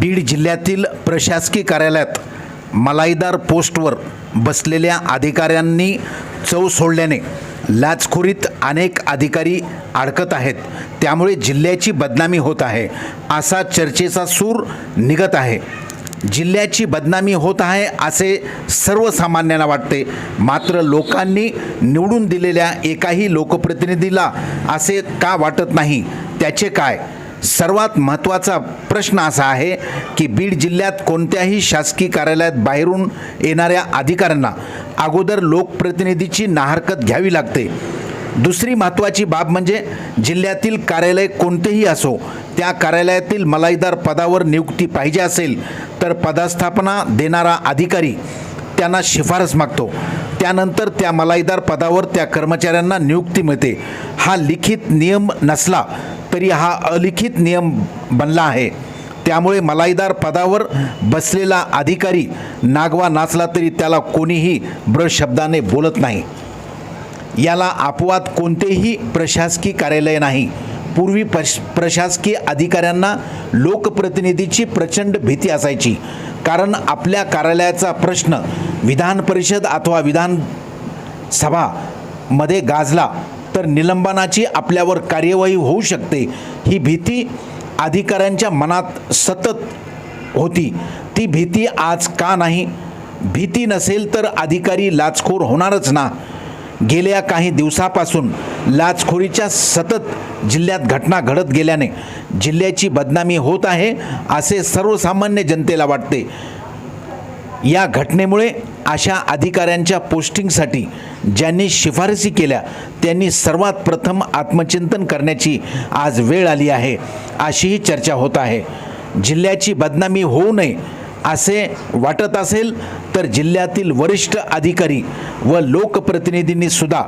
बीड जिल्ह्यातील प्रशासकीय कार्यालयात मलाईदार पोस्टवर बसलेल्या अधिकाऱ्यांनी चव सोडल्याने लाचखोरीत अनेक अधिकारी अडकत आहेत. त्यामुळे जिल्ह्याची बदनामी होत आहे. असा चर्चेचा सूर निघत आहे. जिल्ह्याची बदनामी होत आहे असे सर्वसामान्यांना वाटते. मात्र लोकांनी निवडून दिलेल्या एकाही लोकप्रतिनिधीला असे का वाटत नाही? त्याचे काय? सर्वात महत्त्वाचा प्रश्न असा आहे की बीड जिल्ह्यात कोणत्याही शासकीय कार्यालयात बाहेरून येणाऱ्या अधिकाऱ्यांना अगोदर लोकप्रतिनिधीची नाहरकत घ्यावी लागते. दुसरी महत्त्वाची बाब म्हणजे जिल्ह्यातील कार्यालय कोणतेही असो त्या कार्यालयातील मलाईदार पदावर नियुक्ती पाहिजे असेल तर पदस्थापना देणारा अधिकारी त्यांना शिफारस मागतो. त्यानंतर त्या मलाईदार पदावर त्या कर्मचाऱ्यांना नियुक्ती मिळते. हा लिखित नियम नसला तरी हा अलिखित नियम बनला आहे. त्यामुळे मलाईदार पदावर बसलेला अधिकारी नागवा नाचला तरी त्याला कोणीही ब्र शब्दाने बोलत नाही. याला अपवाद कोणतेही प्रशासकीय कार्यालय नाही. पूर्वी प्रश प्रशासकीय अधिकाऱ्यांना लोकप्रतिनिधीची प्रचंड भीती असायची. कारण आपल्या कार्यालयाचा प्रश्न विधान परिषद अथवा विधानसभामध्ये गाजला तर निलंबनाची आपल्यावर कार्यवाही होऊ शकते. ही भीती अधिकाऱ्यांच्या मनात सतत होती. ती भीती आज का नाही? भीती नसेल तर अधिकारी लाचखोर होणारच ना? गेल्या काही दिवसापासून लाचखोरीच्या सतत जिल्ह्यात घटना घडत गेल्याने जिल्ह्याची बदनामी होत आहे असे सर्वसामान्य जनतेला वाटते. या घटनेमुळे अशा अधिकाऱ्यांच्या पोस्टिंगसाठी ज्यांनी शिफारसी केल्या त्यांनी सर्वात प्रथम आत्मचिंतन करण्याची आज वेळ आली आहे अशीही चर्चा होत आहे. जिल्ह्याची बदनामी होऊ नये असे वाटत असेल तर जिल्ह्यातील वरिष्ठ अधिकारी व लोकप्रतिनिधींनीसुद्धा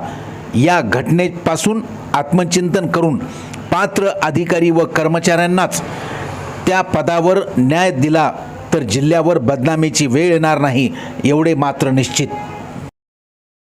या घटनेपासून आत्मचिंतन करून पात्र अधिकारी व कर्मचाऱ्यांनाच त्या पदावर न्याय दिला तर जिल्ह्यावर बदनामीची वेळ येणार नाही एवढे मात्र निश्चित.